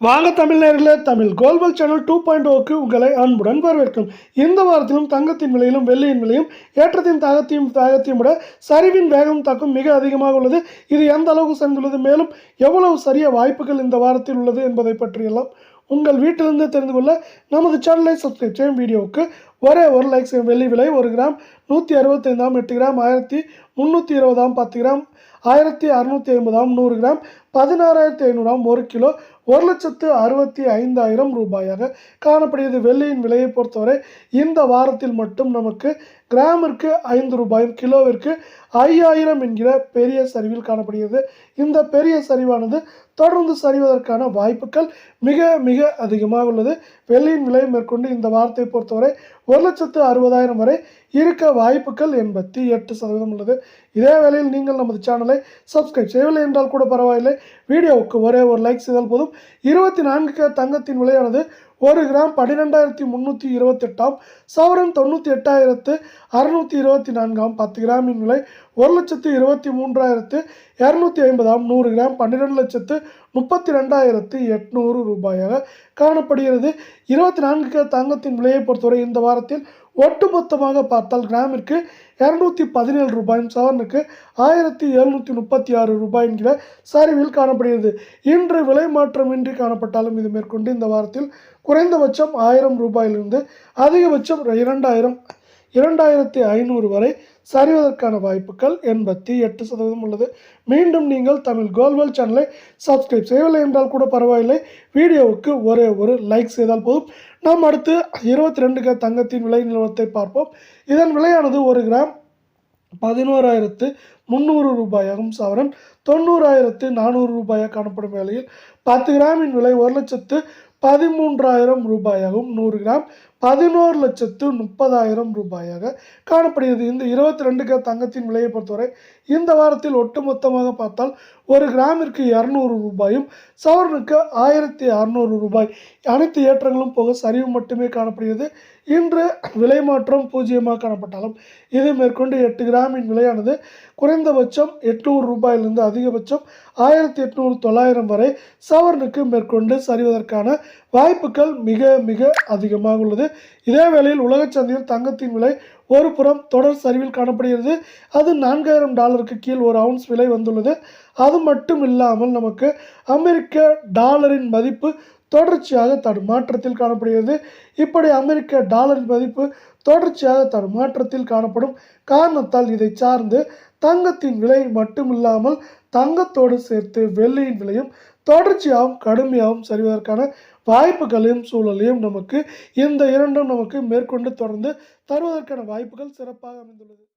வாங்க தமிழர்களே Tamil global channel two point ஓக்கு உங்களை அன்புடன் வரவேற்கும். இந்த வாரத்திலும் தங்கத்தின் விலையிலும் வெள்ளியின் விலையும் ஏற்றத்தின் தாகத்தையும் தாகத்தையும் விட சரிவின் வேகம் தாக்கம் மிக அதிகமாக உள்ளது. இது எந்த அளவுக்கு சரிந்துள்ளது மேலும் எவ்வளவு சரிய வாய்ப்புகள் இந்த வாரத்தில் உள்ளது என்பதை பற்றியெல்லாம் உங்கள் வீட்டிலிருந்து தெரிந்து கொள்ள நமது சேனலை சப்ஸ்கிரைப் செய்யும் வீடியோவுக்கு ஒரே ஒரு லைக் வெள்ளி விலை ஒரு கிராம் நூற்றி அறுபத்தைந்தாம் எட்டு கிராம் ஆயிரத்தி முந்நூற்றி இருபதாம் பத்து கிராம் ஆயிரத்தி அறுநூற்றி ஐம்பதாம் நூறு கிராம் பதினாறாயிரத்தி ஐநூறாம் ஒரு கிலோ ஒரு லட்சத்து அறுபத்தி ஐந்தாயிரம் ரூபாயாக காணப்படுகிறது. வெள்ளியின் விலையை பொறுத்தவரை இந்த வாரத்தில் மட்டும் நமக்கு கிராமிற்கு ஐந்து ரூபாயும் கிலோவிற்கு ஐயாயிரம் என்கிற பெரிய சரிவில் காணப்படுகிறது. இந்த பெரிய சரிவானது தொடர்ந்து சரிவதற்கான வாய்ப்புகள் மிக மிக அதிகமாக உள்ளது. வெள்ளியின் விலை மேற்கொண்டு இந்த வாரத்தை பொறுத்தவரை ஒரு லட்சத்து அறுபதாயிரம் வரை இருக்க வாய்ப்புகள் எண்பத்தி எட்டு சதவீதம் உள்ளது. இதே வேளையில் நீங்கள் நமது சேனலை சப்ஸ்கிரைப் செய்யவில்லை என்றால் கூட பரவாயில்லை. வீடியோவுக்கு ஒரே ஒரு லைக் செய்தால் போதும். இருபத்தி நான்கு கே தங்கத்தின் விலையானது ஒரு கிராம் பன்னிரெண்டாயிரத்தி முந்நூற்றி இருபத்தெட்டாம் சவரன் தொண்ணூற்றி எட்டாயிரத்து அறுநூற்றி இருபத்தி நான்காம் பத்து கிராமின் விலை ஒரு லட்சத்து இருபத்தி மூன்றாயிரத்து இரநூத்தி ஐம்பதாம் நூறு கிராம் பன்னிரெண்டு லட்சத்து முப்பத்தி ரெண்டாயிரத்து எட்நூறு ரூபாயாக காணப்படுகிறது. இருபத்தி நான்கு தங்கத்தின் விலையை பொறுத்தவரை இந்த வாரத்தில் ஒட்டுமொத்தமாக பார்த்தால் கிராமிற்கு இரநூத்தி பதினேழு ரூபாயும் சவரனுக்கு ஆயிரத்தி எழுநூற்றி முப்பத்தி ஆறு ரூபாய் என்கிற சரிவில் காணப்படுகிறது. இன்று விலை மாற்றமின்றி காணப்பட்டாலும் இது மேற்கொண்டு இந்த வாரத்தில் குறைந்தபட்சம் ஆயிரம் ரூபாயிலிருந்து அதிகபட்சம் இரண்டாயிரம் இரண்டாயிரத்தி ஐநூறு வரை சரிவதற்கான வாய்ப்புகள் எண்பத்தி எட்டு சதவீதம் உள்ளது. மீண்டும் நீங்கள் தமிழ் கோல்வெல் சேனலை சப்ஸ்கிரைப் செய்யவில்லை என்றால் கூட பரவாயில்லை. வீடியோவுக்கு ஒரே ஒரு லைக் செய்தால் போதும். நாம் அடுத்து இருபத்தி ரெண்டு தங்கத்தின் விலை நிலவரத்தை பார்ப்போம். இதன் விலையானது ஒரு கிராம் பதினோராயிரத்து முந்நூறு ரூபாயாகும் சவரன். தொண்ணூறாயிரத்து நானூறு ரூபாயாக காணப்படும் வேளையில் பத்து கிராமின் விலை ஒரு லட்சத்து பதிமூன்றாயிரம் ரூபாயாகவும் நூறு கிராம் பதினோரு லட்சத்து முப்பதாயிரம் ரூபாயாக காணப்படுகிறது. இந்த இருபத்தி ரெண்டு கிராம் தங்கத்தின் விலையை பொறுத்தவரை இந்த வாரத்தில் ஒட்டுமொத்தமாக பார்த்தால் ஒரு கிராமிற்கு இரநூறு ரூபாயும் சவரனுக்கு ஆயிரத்தி அறநூறு ரூபாய். அனைத்து ஏற்றங்களும் போக சரிவு மட்டுமே காணப்படுகிறது. இன்று விலை மாற்றம் பூஜ்ஜியமாக காணப்பட்டாலும் இது மேற்கொண்டு எட்டு கிராமின் விலையானது குறைந்தபட்சம் எட்நூறு ரூபாயிலிருந்து அதிகபட்சம் ஆயிரத்தி எட்நூறு தொள்ளாயிரம் வரை சவரனுக்கு மேற்கொண்டு சரிவதற்கான வாய்ப்புகள் மிக மிக அதிகமாக உள்ளது. இதே வேளையில் உலகச் சந்தையில் தங்கத்தின் விலை ஒரு புறம் தொடர் சரிவில் காணப்படுகிறது. அது நான்காயிரம் டாலருக்கு கீழ் ஒரு அவுன்ஸ் விலை வந்துள்ளது. அது மட்டும் இல்லாமல் நமக்கு அமெரிக்க டாலரின் மதிப்பு தொடர்ச்சியாக தடுமாற்றத்தில் காணப்படுகிறது. இப்படி அமெரிக்க டாலரின் மதிப்பு தொடர்ச்சியாக தடுமாற்றத்தில் காணப்படும் காரணத்தால் இதை சார்ந்து தங்கத்தின் விலை மட்டுமில்லாமல் தங்கத்தோடு சேர்த்து வெள்ளியின் விலையும் தொடர்ச்சியாகவும் கடுமையாகவும் சரிவதற்கான வாய்ப்புகளையும் சூழலையும் நமக்கு இந்த இரண்டும் நமக்கு மேற்கொண்டு தொடர்ந்து தருவதற்கான வாய்ப்புகள் சிறப்பாக அமைந்துள்ளது.